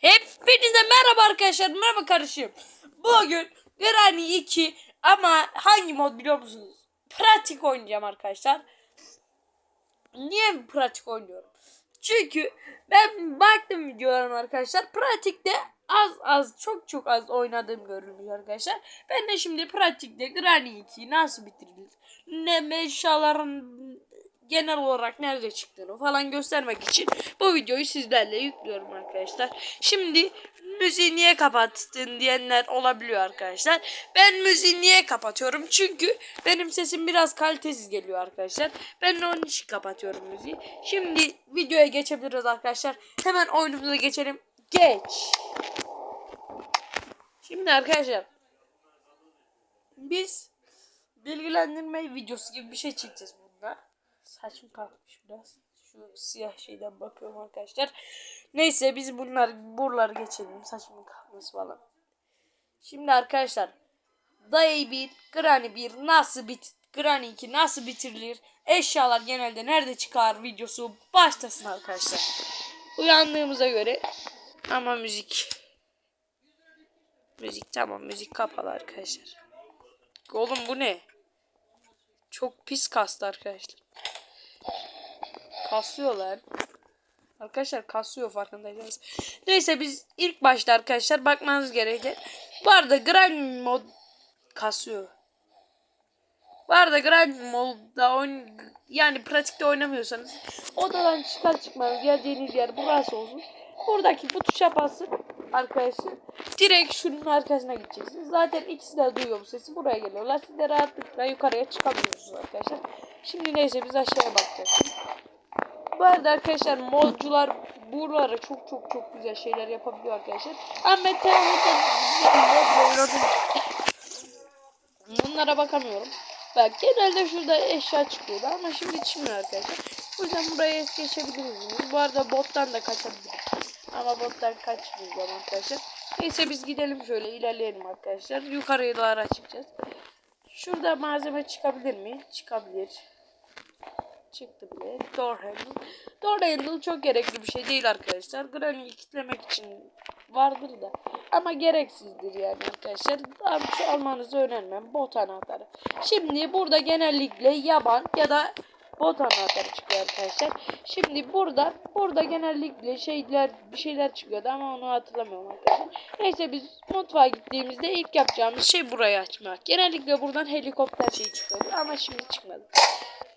Hepinize merhaba arkadaşlar. Merhaba kardeşim. Bugün Granny 2 ama hangi mod biliyor musunuz? Pratik oynayacağım arkadaşlar. Niye pratik oynuyorum? Çünkü ben baktım videolarıma arkadaşlar. Pratikte az az çok çok az oynadığım görülmüş arkadaşlar. Ben de şimdi pratikte Granny 2 nasıl bitirilir? Ne eşyaların genel olarak nerede çıktığını falan göstermek için bu videoyu sizlerle yüklüyorum arkadaşlar. Şimdi müziği niye kapattın diyenler olabiliyor arkadaşlar. Ben müziği niye kapatıyorum? Çünkü benim sesim biraz kalitesiz geliyor arkadaşlar. Ben onun için kapatıyorum müziği. Şimdi videoya geçebiliriz arkadaşlar. Hemen oyunumuza geçelim. Geç. Şimdi arkadaşlar biz bilgilendirme videosu gibi bir şey çekeceğiz bunda. Saçım kalkmış biraz. Şu siyah şeyden bakıyorum arkadaşlar. Neyse biz bunlar buraları geçelim. Saçımın kalkması falan. Şimdi arkadaşlar Dayı 1, Granny 1 nasıl bit Granny 2 nasıl bitirilir? Eşyalar genelde nerede çıkar videosu başlasın arkadaşlar. Uyandığımıza göre ama müzik Müzik tamam müzik kapalı arkadaşlar. Oğlum bu ne? Çok pis kastı arkadaşlar. Kasıyor lan. Arkadaşlar kasıyor farkındaysanız. Neyse biz ilk başta arkadaşlar bakmanız gereken. Bu arada Grand mod kasıyor. Bu arada Grand modda oyn yani pratikte oynamıyorsanız odadan çıkar çıkmaz geldiğiniz yer burası olsun. Buradaki bu tuşa basıp arkadaşlar direkt şunun arkasına gideceksiniz. Zaten ikisi de duyuyor bu sesi. Buraya geliyorlar. Siz de rahatlıkla yukarıya çıkamıyorsunuz arkadaşlar. Şimdi neyse biz aşağıya bakacağız. Bu arada arkadaşlar modcular buralara çok çok çok güzel şeyler yapabiliyor arkadaşlar. Teoman'da Bunlara bakamıyorum. Bak genelde şurada eşya çıkıyordu ama şimdi çıkmıyor arkadaşlar. O yüzden buraya es geçebiliriz. Bu arada bottan da kaçabiliriz. Ama bottan kaçmayacağım arkadaşlar. Neyse biz gidelim şöyle ilerleyelim arkadaşlar. Yukarıya doğru çıkacağız. Şurada malzeme çıkabilir mi? Çıkabilir. Çıktı bile. Door handle. Door handle çok gerekli bir şey değil arkadaşlar. Granny'yi kilitlemek için vardır da. Ama gereksizdir yani arkadaşlar. Şey almanızı önermem. Bot anahtarı. Şimdi burada genellikle yaban ya da bot anahtarı çıkıyor arkadaşlar. Şimdi burada burada genellikle şeyler bir şeyler çıkıyordu ama onu hatırlamıyorum arkadaşlar. Neyse biz mutfağa gittiğimizde ilk yapacağımız şey burayı açmak. Genellikle buradan helikopter şey çıkıyordu ama şimdi çıkmadı.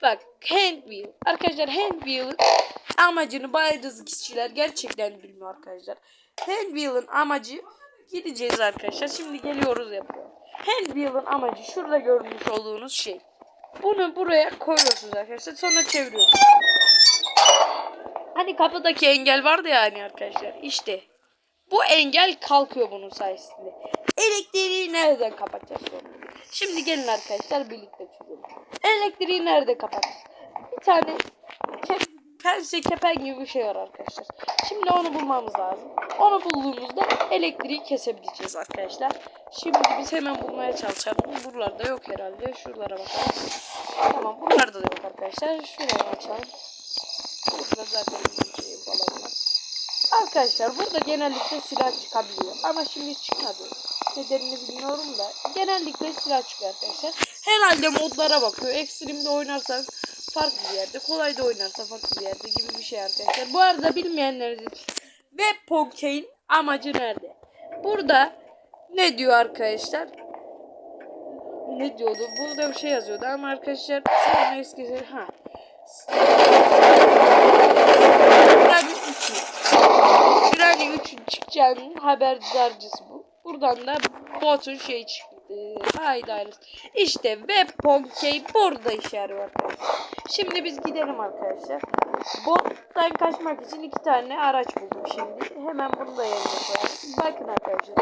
Bak hand wheel. Arkadaşlar hand wheel'ın amacını bazı kişiler gerçekten bilmiyor arkadaşlar. Hand wheel'ın amacı gideceğiz arkadaşlar. Şimdi geliyoruz yapıyor. Hand wheel'ın amacı şurada görmüş olduğunuz şey. Bunu buraya koyuyorsunuz arkadaşlar. Sonra çeviriyorsunuz. Hani kapıdaki engel vardı ya hani arkadaşlar. İşte bu engel kalkıyor bunun sayesinde. Elektriği nereden kapatacağız sonra? Şimdi gelin arkadaşlar birlikte çözelim. Elektriği nerede kapatacağız? Bir tane kep pense kepen gibi bir şey var arkadaşlar. Şimdi onu bulmamız lazım. Onu bulduğumuzda elektriği kesebileceğiz arkadaşlar. Şimdi biz hemen bulmaya çalışalım. Buralarda yok herhalde. Şuralara bakalım. Tamam buralarda da yok arkadaşlar. Şuraya açalım. Burada zaten bir şey falan var. Arkadaşlar burada genellikle silah çıkabiliyor. Ama şimdi çıkmadı. Nedenini bilmiyorum da. Genellikle silah çıkıyor arkadaşlar. Herhalde modlara bakıyor. Ekstremde oynarsan farklı bir yerde. Kolayda oynarsa farklı bir yerde gibi bir şey arkadaşlar. Bu arada bilmeyenler için Web Poke'in amacı nerede? Burada ne diyor arkadaşlar? Ne diyordu? Burada bir şey yazıyordu ama arkadaşlar sonra eskisi ha. Granny 3. Granny 3'ün çıkacağının haberdarcısı bu. Buradan da botun şey çıktı. Haydi ailesi. İşte web Ponkey burada işe yarıyor. Şimdi biz gidelim arkadaşlar. Bottan kaçmak için iki tane araç buldum şimdi. Hemen bunu da yerine koyalım. Bakın arkadaşlar.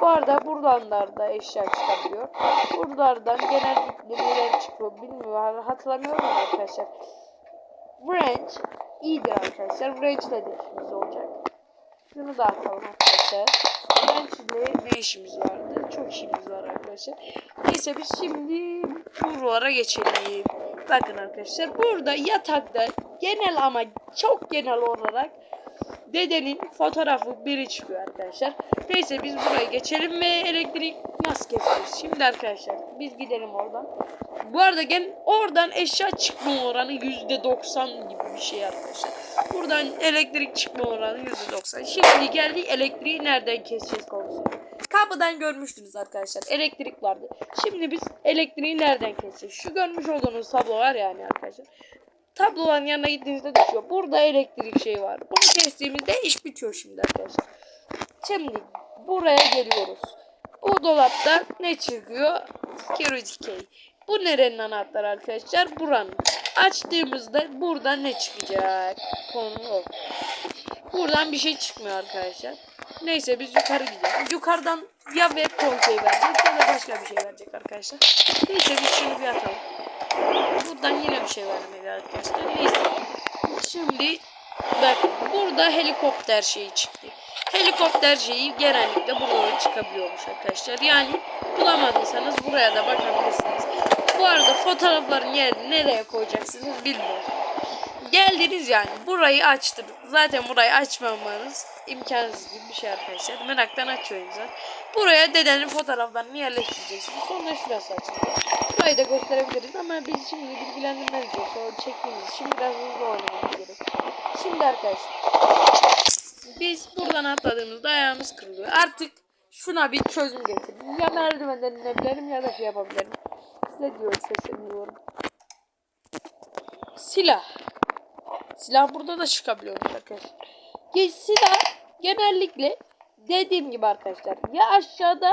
Bu arada buradan da eşya çıkabiliyor. Buralardan genellikle neler çıkıyor bilmiyorum. Hatırlamıyorum arkadaşlar. Branch iyiydi arkadaşlar. Branch ile de olacak. Şunu da atalım arkadaşlar. Branch ile ne işimiz vardı? Çok işimiz var arkadaşlar. Neyse biz şimdi buralara geçelim. Bakın arkadaşlar burada yatakta genel ama çok genel olarak dedenin fotoğrafı biri çıkıyor arkadaşlar. Neyse biz buraya geçelim ve elektrik nasıl keseceğiz? Şimdi arkadaşlar biz gidelim oradan. Bu arada gel oradan eşya çıkma oranı %90 gibi bir şey arkadaşlar. Buradan elektrik çıkma oranı %90. Şimdi geldik elektriği nereden keseceğiz konusuna. Kapıdan görmüştünüz arkadaşlar. Elektrik vardı. Şimdi biz elektriği nereden keseceğiz? Şu görmüş olduğunuz tablo var yani arkadaşlar. Tabloların yanına gittiğinizde düşüyor. Burada elektrik şey var. Bunu kestiğimizde iş bitiyor şimdi arkadaşlar. Şimdi buraya geliyoruz. Bu dolapta ne çıkıyor? Security key. Bu nerenin anahtarı arkadaşlar? Buranın. Açtığımızda buradan ne çıkacak? Konu o. Buradan bir şey çıkmıyor arkadaşlar. Neyse biz yukarı gidelim. Yukarıdan ya web konsey verecek ya da başka bir şey verecek arkadaşlar. Neyse biz şunu bir atalım. Buradan yine bir şey vermedi arkadaşlar. Neyse. Şimdi bakın burada helikopter şeyi çıktı. Helikopter şeyi genellikle buralara çıkabiliyormuş arkadaşlar. Yani bulamadıysanız buraya da bakabilirsiniz. Bu arada fotoğrafların yerini nereye koyacaksınız bilmiyorum. Geldiniz yani burayı açtınız. Zaten burayı açmamanız imkansız gibi bir şey arkadaşlar. Meraktan açıyor insan. Buraya dedenin fotoğraflarını yerleştireceksiniz. Sonra şurası açılıyor. Burayı da gösterebiliriz ama biz şimdi bilgilendirme videosu o çektiğimiz için biraz hızlı oynamamız gerek. Şimdi arkadaşlar biz buradan atladığımızda ayağımız kırılıyor. Artık şuna bir çözüm getirin. Ya merdivenden inebilirim ya da şey yapabilirim. Size diyorum sesleniyorum. Silah. Silah burada da çıkabiliyormuş arkadaşlar. Ge- Silah genellikle dediğim gibi arkadaşlar ya aşağıda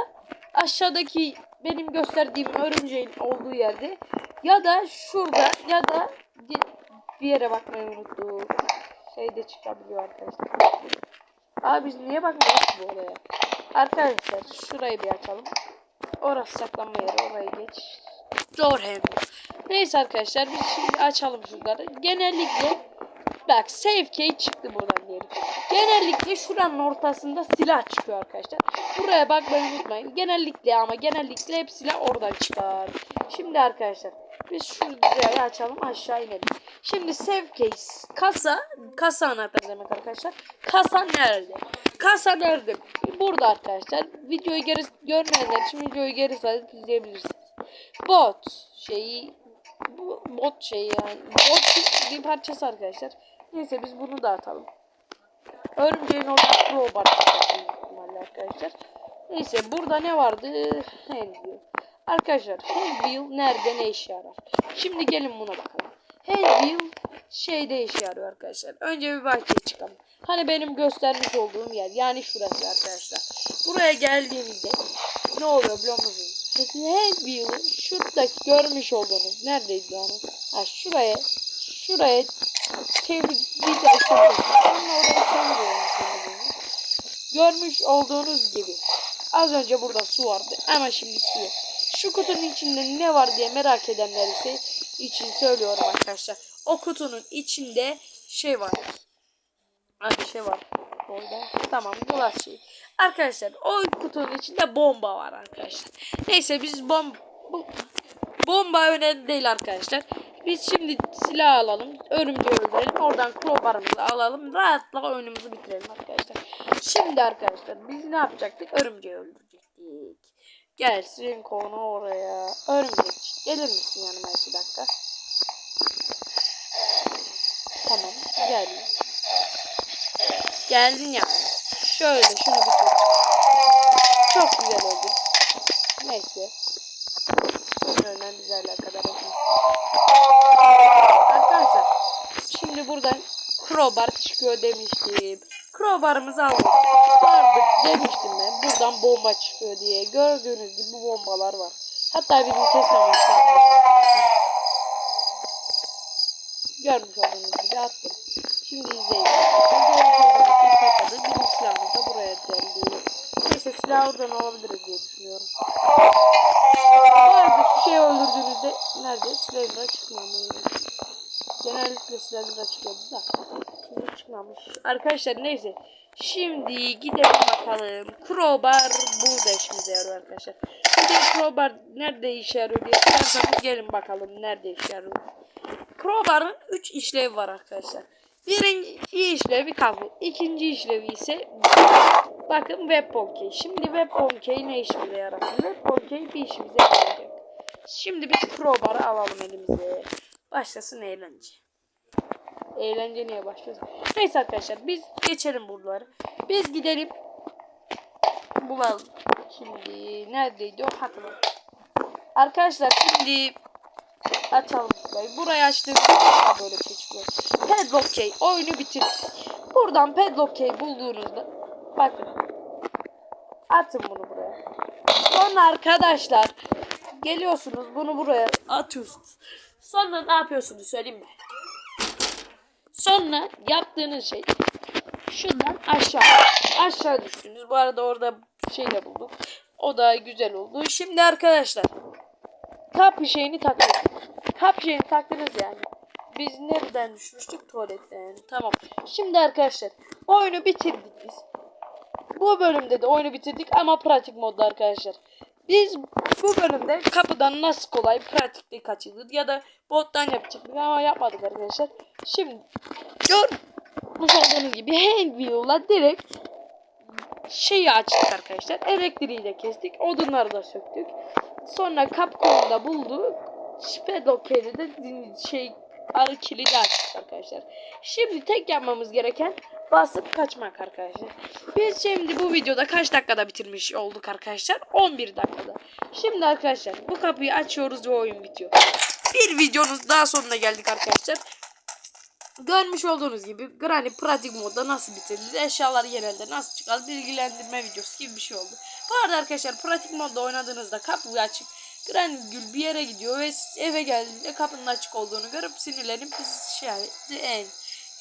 aşağıdaki benim gösterdiğim örümceğin olduğu yerde ya da şurada ya da bir yere bakmayı unuttum. Şeyde çıkabiliyor arkadaşlar. Abi biz niye bakmıyoruz bu olaya? Arkadaşlar şurayı bir açalım. Orası saklanma yeri oraya geç. Zor hem. Neyse arkadaşlar biz şimdi açalım şunları. Genellikle bak save key çıktı buradan diyelim. Genellikle şuranın ortasında silah çıkıyor arkadaşlar. Buraya bakmayı unutmayın. Genellikle ama genellikle hep silah oradan çıkar. Şimdi arkadaşlar biz şurayı açalım aşağı inelim. Şimdi save case kasa kasa anahtarı demek arkadaşlar. Kasa nerede? Kasa nerede? Burada arkadaşlar. Videoyu geri görmeyenler için videoyu geri sarıp izleyebilirsiniz. Bot şeyi bu bot şeyi yani bot bir parçası arkadaşlar. Neyse biz bunu da atalım. Örümceğin orada büyük ihtimalle arkadaşlar. Neyse burada ne vardı? Handwheel. Arkadaşlar handwheel nerede ne işe yarar? Şimdi gelin buna bakalım. Handwheel şeyde işe yarıyor arkadaşlar. Önce bir bahçeye çıkalım. Hani benim göstermiş olduğum yer. Yani şurası arkadaşlar. Buraya geldiğimizde ne oluyor biliyor musunuz? Handwheel'ı şuradaki görmüş olduğunuz neredeydi onu? Ha şuraya şuraya çeviriyorum. Görmüş olduğunuz gibi. Az önce burada su vardı ama şimdi su yok. Şu kutunun içinde ne var diye merak edenler ise için söylüyorum arkadaşlar. O kutunun içinde şey var. Hadi şey var. Orada. Tamam bu şey. Arkadaşlar o kutunun içinde bomba var arkadaşlar. Neyse biz bom bu, bomba önemli değil arkadaşlar. Biz şimdi silah alalım. Örümceği öldürelim. Oradan crowbar'ımızı alalım. Rahatla oyunumuzu bitirelim arkadaşlar. Şimdi arkadaşlar biz ne yapacaktık? Örümceği öldürecektik. Gelsin konu oraya. Örümcek. Gelir misin yanıma iki dakika? Tamam. Geldin. Geldin yani. Şöyle şunu bir tut. Çok güzel oldu. Neyse. Önemli bize alakadar etmez. Arkadaşlar. Şimdi buradan crowbar çıkıyor demiştim. Crowbar'ımızı aldık. Vardık demiştim ben. Buradan bomba çıkıyor diye. Gördüğünüz gibi bombalar var. Hatta bizim Tesla'mız Görmüş olduğunuz gibi attım. Şimdi izleyin. Patladı. Bizim silahımız da buraya geldi. Neyse silah oradan alabiliriz diye düşünüyorum. Arada şu şeyi öldürdüğünüzde nerede? Silahımda çıkmıyor? Genellikle silahımda çıkıyordu da. Şimdi çıkmamış. Arkadaşlar neyse. Şimdi gidelim bakalım. Crowbar burada işimize yarıyor arkadaşlar. Şimdi crowbar nerede işe yarıyor diye sorarsanız gelin bakalım nerede işe yarıyor. Crowbar'ın 3 işlevi var arkadaşlar. Birinci işlevi kabul. İkinci işlevi ise bakın webhonkey. Şimdi webhonkey ne işimize yarasın? Webhonkey bir işimize yarayacak. Şimdi biz crowbar'ı alalım elimize. Başlasın eğlence. Eğlence niye başlasın? Neyse arkadaşlar biz geçelim buraları. Biz gidelim. Bulalım. Şimdi neredeydi o hatırlamıyorum. Arkadaşlar şimdi açalım burayı. Burayı açtığımızda böyle bir şey çıkıyor. Padlock key oyunu bitir. Buradan padlock key bulduğunuzda bakın. Atın bunu buraya. Sonra arkadaşlar geliyorsunuz bunu buraya atıyorsunuz. Sonra ne yapıyorsunuz söyleyeyim mi? Sonra yaptığınız şey şuradan aşağı aşağı düştünüz. Bu arada orada şey de bulduk. O da güzel oldu. Şimdi arkadaşlar kap şeyini takıyorsunuz. Kap şeyini taktınız yani. Biz nereden düşmüştük? Tuvaletten. Tamam. Şimdi arkadaşlar oyunu bitirdik biz. Bu bölümde de oyunu bitirdik ama pratik modda arkadaşlar. Biz bu bölümde kapıdan nasıl kolay pratikte kaçırdık ya da bottan yapacaktık ama yapmadık arkadaşlar. Şimdi görmüş olduğunuz gibi handwheel'la direkt şeyi açtık arkadaşlar. Elektriği de kestik. Odunları da söktük. Sonra kapıyı da bulduk. Key'de de şey arı kilidi açtık arkadaşlar. Şimdi tek yapmamız gereken basıp kaçmak arkadaşlar. Biz şimdi bu videoda kaç dakikada bitirmiş olduk arkadaşlar? 11 dakikada. Şimdi arkadaşlar bu kapıyı açıyoruz ve oyun bitiyor. Bir videonun daha sonuna geldik arkadaşlar. Görmüş olduğunuz gibi Granny pratik modda nasıl bitirilir, eşyalar genelde nasıl çıkar, bilgilendirme videosu gibi bir şey oldu. Bu arada arkadaşlar pratik modda oynadığınızda kapıyı açıp Granny Gül bir yere gidiyor ve eve geldiğinde kapının açık olduğunu görüp sinirlenip şey end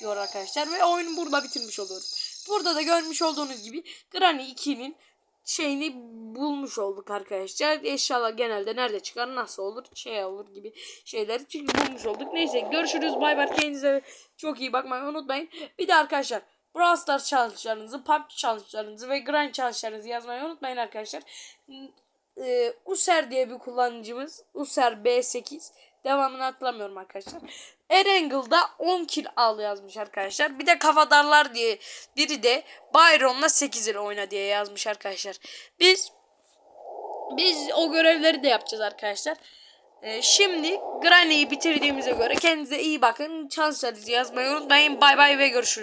diyor arkadaşlar ve oyunu burada bitirmiş oluyoruz. Burada da görmüş olduğunuz gibi Granny 2'nin şeyini bulmuş olduk arkadaşlar. Eşyalar genelde nerede çıkar, nasıl olur, şey olur gibi şeyleri çünkü bulmuş olduk. Neyse görüşürüz. Bay bay. Kendinize çok iyi bakmayı unutmayın. Bir de arkadaşlar Brawl Stars challenge'larınızı, PUBG challenge'larınızı ve Grind challenge'larınızı yazmayı unutmayın arkadaşlar. Ee, User diye bir kullanıcımız. User B8. Devamını hatırlamıyorum arkadaşlar. Erangle'da 10 kill al yazmış arkadaşlar. Bir de kafadarlar diye biri de Byron'la 8 ile oyna diye yazmış arkadaşlar. Biz biz o görevleri de yapacağız arkadaşlar. Ee, şimdi Granny'yi bitirdiğimize göre kendinize iyi bakın. Challenge'larınızı yazmayı unutmayın. Bay bay ve görüşürüz.